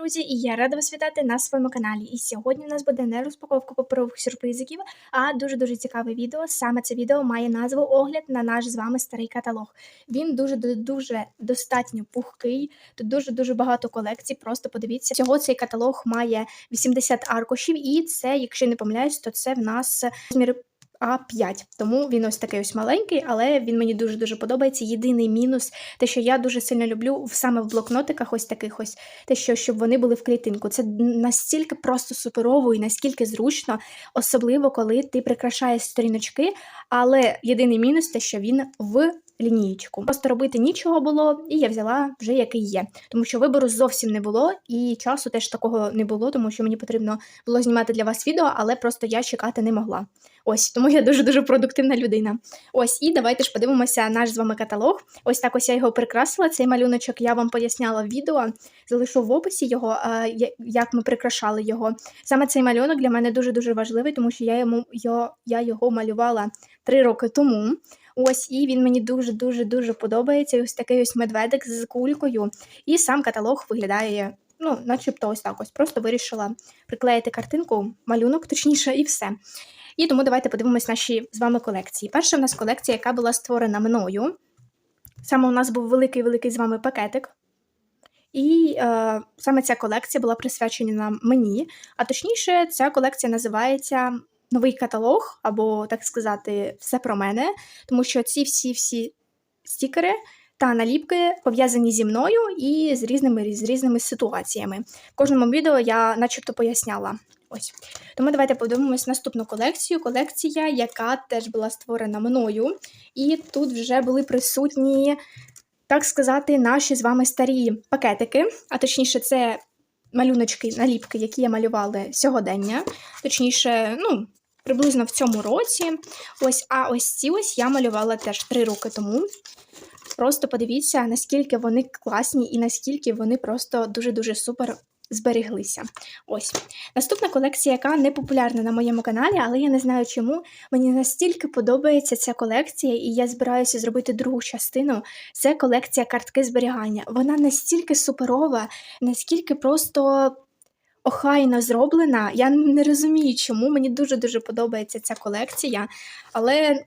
друзі, і я рада вас вітати на своєму каналі. І сьогодні у нас буде не розпаковка паперових сюрпризиків, а дуже-дуже цікаве відео. Саме це відео має назву Огляд на наш з вами старий каталог. Він дуже-дуже достатньо пухкий, тут дуже-дуже багато колекцій. Просто подивіться. Всього цей каталог має 80 аркушів, і це, якщо не помиляюсь, то це в нас розмір а5. Тому він ось такий ось маленький, але він мені дуже-дуже подобається. Єдиний мінус, те, що я дуже сильно люблю саме в блокнотиках, ось таких ось, те, що щоб вони були в клітинку. Це настільки просто суперово і наскільки зручно, особливо коли ти прикрашаєш сторіночки. Але єдиний мінус те, що він в лінієчку. Просто робити нічого було, і я взяла вже який є. Тому що вибору зовсім не було, і часу теж такого не було, тому що мені потрібно було знімати для вас відео, але просто я чекати не могла. Ось тому я дуже-дуже продуктивна людина. Ось, і давайте ж подивимося наш з вами каталог. Ось так ось я його прикрасила. Цей малюночок я вам поясняла в відео, залишу в описі його, як ми прикрашали його. Саме цей малюнок для мене дуже-дуже важливий, тому що я йому я, я його малювала три роки тому. Ось, і він мені дуже-дуже дуже подобається. Ось такий ось медведик з кулькою. І сам каталог виглядає, ну, начебто, ось так ось. Просто вирішила приклеїти картинку, малюнок, точніше, і все. І тому давайте подивимось наші з вами колекції. Перша в нас колекція, яка була створена мною. Саме у нас був великий-великий з вами пакетик. І е, саме ця колекція була присвячена мені. А точніше, ця колекція називається Новий каталог, або, так сказати, все про мене. Тому що ці всі-всі стікери та наліпки пов'язані зі мною і з різними з різними ситуаціями. В кожному відео я начебто поясняла. Ось. Тому давайте подивимось наступну колекцію. Колекція, яка теж була створена мною. І тут вже були присутні, так сказати, наші з вами старі пакетики. А точніше, це малюночки, наліпки, які я малювала сьогодення. Точніше, ну, приблизно в цьому році. Ось, А ось ці ось я малювала теж три роки тому. Просто подивіться, наскільки вони класні і наскільки вони просто дуже-дуже супер зберіглися. Ось. Наступна колекція, яка не популярна на моєму каналі, але я не знаю чому. Мені настільки подобається ця колекція, і я збираюся зробити другу частину. Це колекція картки зберігання. Вона настільки суперова, наскільки просто. Охайно зроблена. Я не розумію, чому. Мені дуже-дуже подобається ця колекція, але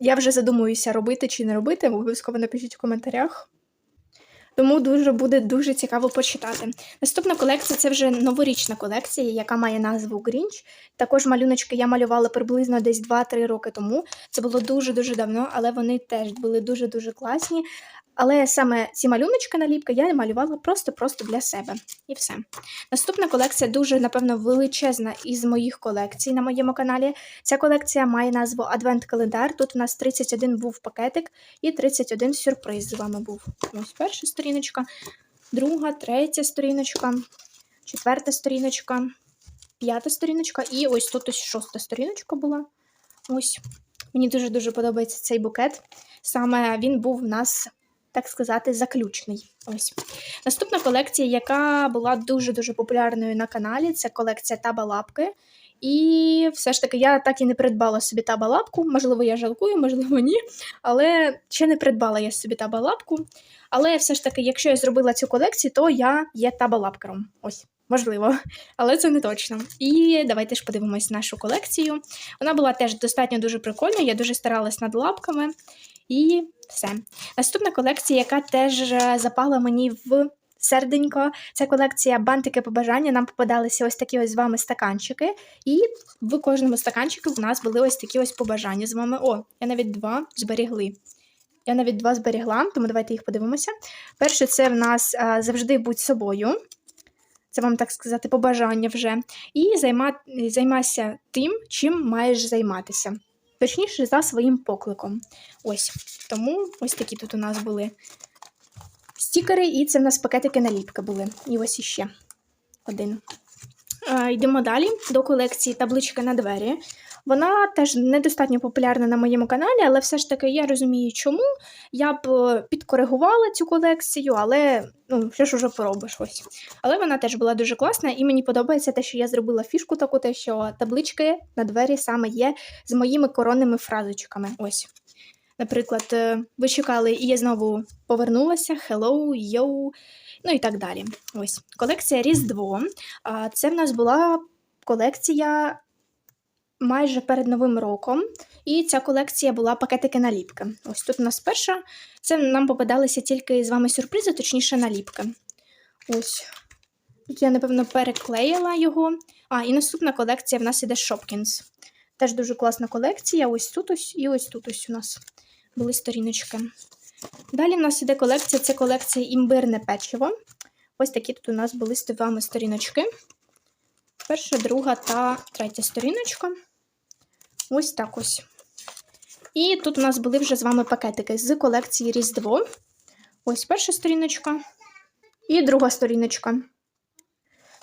я вже задумуюся, робити чи не робити. Обов'язково напишіть в коментарях. Тому дуже буде дуже цікаво почитати. Наступна колекція це вже новорічна колекція, яка має назву Грінч. Також малюночки я малювала приблизно десь 2-3 роки тому. Це було дуже-дуже давно, але вони теж були дуже-дуже класні. Але саме ці малюночки наліпки я малювала просто-просто для себе. І все. Наступна колекція дуже, напевно, величезна із моїх колекцій на моєму каналі. Ця колекція має назву Адвент-календар. Тут у нас 31 був пакетик і 31 сюрприз з вами був. Ось перша сторіночка, друга, третя сторіночка, четверта сторіночка, п'ята сторіночка, і ось тут ось шоста сторіночка була. Ось. Мені дуже-дуже подобається цей букет. Саме він був в нас так сказати, заключний. Ось. Наступна колекція, яка була дуже-дуже популярною на каналі, це колекція табалапки. І все ж таки, я так і не придбала собі табалапку. Можливо, я жалкую, можливо, ні. Але ще не придбала я собі табалапку. Але все ж таки, якщо я зробила цю колекцію, то я є табалапкером. Ось. Можливо, але це не точно. І давайте ж подивимось нашу колекцію. Вона була теж достатньо дуже прикольна, я дуже старалась над лапками. І все. Наступна колекція, яка теж е, запала мені в серденько, це колекція бантики побажання. Нам попадалися ось такі ось з вами стаканчики. І в кожному стаканчику в нас були ось такі ось побажання з вами. О, я навіть два зберігли. Я навіть два зберігла, тому давайте їх подивимося. Перше, це в нас е, завжди будь собою. Це вам так сказати, побажання вже. І займа... займайся тим, чим маєш займатися точніше, за своїм покликом. Ось. Тому ось такі тут у нас були стікери, і це в нас пакетики наліпки були. І ось іще один. Е, йдемо далі до колекції таблички на двері. Вона теж недостатньо популярна на моєму каналі, але все ж таки я розумію, чому. Я б е, підкоригувала цю колекцію, але ну, що ж уже поробиш ось. Але вона теж була дуже класна, і мені подобається те, що я зробила фішку таку, те, що таблички на двері саме є з моїми коронними фразочками. Ось. Наприклад, е, ви чекали, і я знову повернулася. Hello, yo. Ну і так далі. Ось колекція Різдво. Це в нас була колекція майже перед Новим роком. І ця колекція була пакетики наліпки. Ось тут у нас перша. Це нам попадалися тільки з вами сюрпризи, точніше, наліпки. Ось. Я, напевно, переклеїла його. А, і наступна колекція в нас іде Shopkins. Теж дуже класна колекція. Ось тут ось і ось тут ось у нас були сторіночки. Далі в нас іде колекція, це колекція імбирне печиво. Ось такі тут у нас були з вами сторіночки. Перша, друга та третя сторіночка. Ось так ось. І тут у нас були вже з вами пакетики з колекції Різдво. Ось перша сторіночка. І друга сторіночка.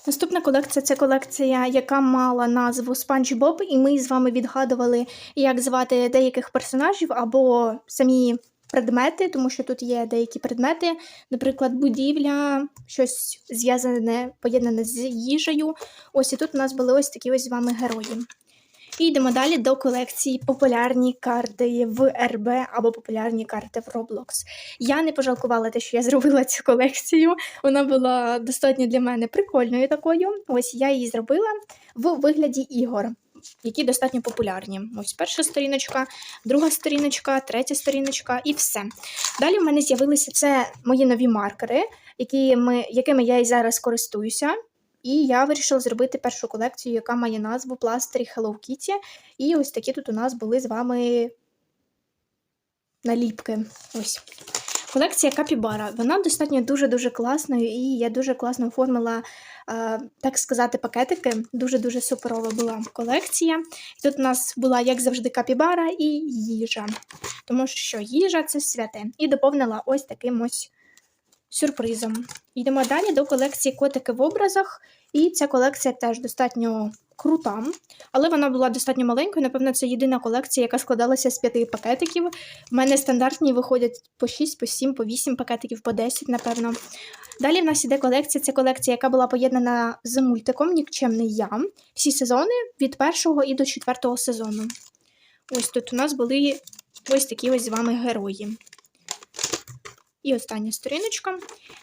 Наступна колекція це колекція, яка мала назву Спанч Боб, і ми з вами відгадували, як звати деяких персонажів або самі предмети, тому що тут є деякі предмети, наприклад, будівля, щось зв'язане, поєднане з їжею. Ось і тут у нас були ось такі ось з вами герої. І йдемо далі до колекції популярні карти в РБ або популярні карти в Roblox. Я не пожалкувала те, що я зробила цю колекцію. Вона була достатньо для мене прикольною такою. Ось я її зробила в вигляді ігор, які достатньо популярні. Ось перша сторіночка, друга сторіночка, третя сторіночка і все. Далі в мене з'явилися це мої нові маркери, які ми, якими я і зараз користуюся. І я вирішила зробити першу колекцію, яка має назву Пластирі Hello Kitty. І ось такі тут у нас були з вами наліпки. Ось. Колекція Капібара. Вона достатньо дуже-дуже класною, і я дуже класно оформила, е, так сказати, пакетики. Дуже-дуже суперова була колекція. І тут у нас була, як завжди, капібара і їжа. Тому що їжа це святе. І доповнила ось таким ось сюрпризом. Йдемо далі до колекції котики в образах. І ця колекція теж достатньо крута, але вона була достатньо маленькою. Напевно, це єдина колекція, яка складалася з п'яти пакетиків. У мене стандартні виходять по 6, по 7, по 8 пакетиків, по 10, напевно. Далі в нас іде колекція. Це колекція, яка була поєднана з мультиком Нікчемний я. Всі сезони від першого і до четвертого сезону. Ось тут у нас були ось такі ось з вами герої. І остання сторіночка.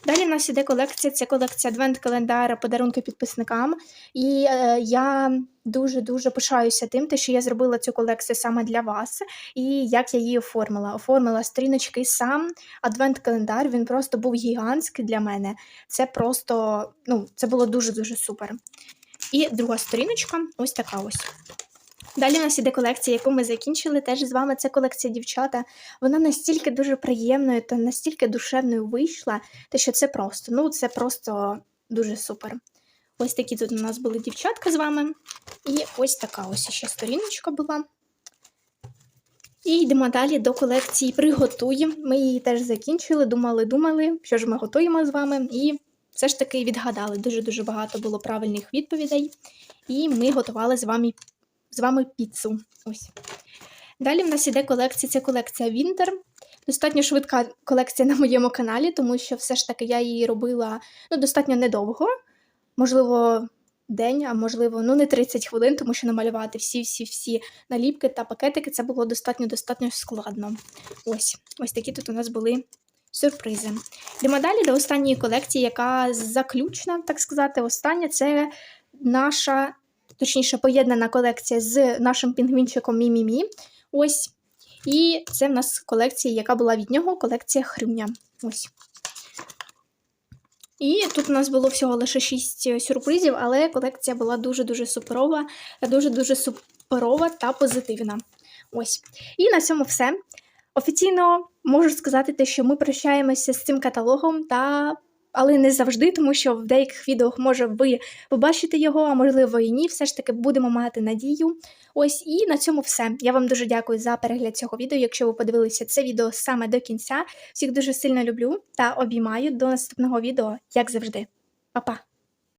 Далі в нас іде колекція, це колекція адвент-календара, подарунки підписникам. І е, я дуже-дуже пишаюся тим, те, що я зробила цю колекцію саме для вас, і як я її оформила. Оформила сторіночки сам адвент-календар, він просто був гігантський для мене. Це просто, ну, це було дуже-дуже супер. І друга сторіночка ось така ось. Далі у нас іде колекція, яку ми закінчили теж з вами. Це колекція дівчата. Вона настільки дуже приємною та настільки душевною вийшла, те, що це просто, ну це просто дуже супер. Ось такі тут у нас були дівчатка з вами. І ось така ось ще сторіночка була. І йдемо далі до колекції Приготуємо. Ми її теж закінчили, думали, думали, що ж ми готуємо з вами. І все ж таки відгадали. Дуже-дуже багато було правильних відповідей. І ми готували з вами з вами піцу. Ось. Далі в нас іде колекція, це колекція Вінтер. Достатньо швидка колекція на моєму каналі, тому що все ж таки я її робила ну, достатньо недовго. Можливо, день, а можливо, ну не 30 хвилин, тому що намалювати всі-всі-всі наліпки та пакетики це було достатньо-достатньо складно. Ось ось такі тут у нас були сюрпризи. Йдемо далі до останньої колекції, яка заключна, так сказати, остання це наша точніше, поєднана колекція з нашим пінгвінчиком Мімімі. Ось. І це в нас колекція, яка була від нього, колекція Хрюня. Ось. І тут у нас було всього лише 6 сюрпризів, але колекція була дуже-дуже суперова, дуже-дуже суперова та позитивна. Ось. І на цьому все. Офіційно можу сказати, те, що ми прощаємося з цим каталогом та але не завжди, тому що в деяких відео може ви побачите його, а можливо і ні. Все ж таки будемо мати надію. Ось і на цьому все. Я вам дуже дякую за перегляд цього відео. Якщо ви подивилися це відео саме до кінця, всіх дуже сильно люблю та обіймаю до наступного відео, як завжди. Па-па!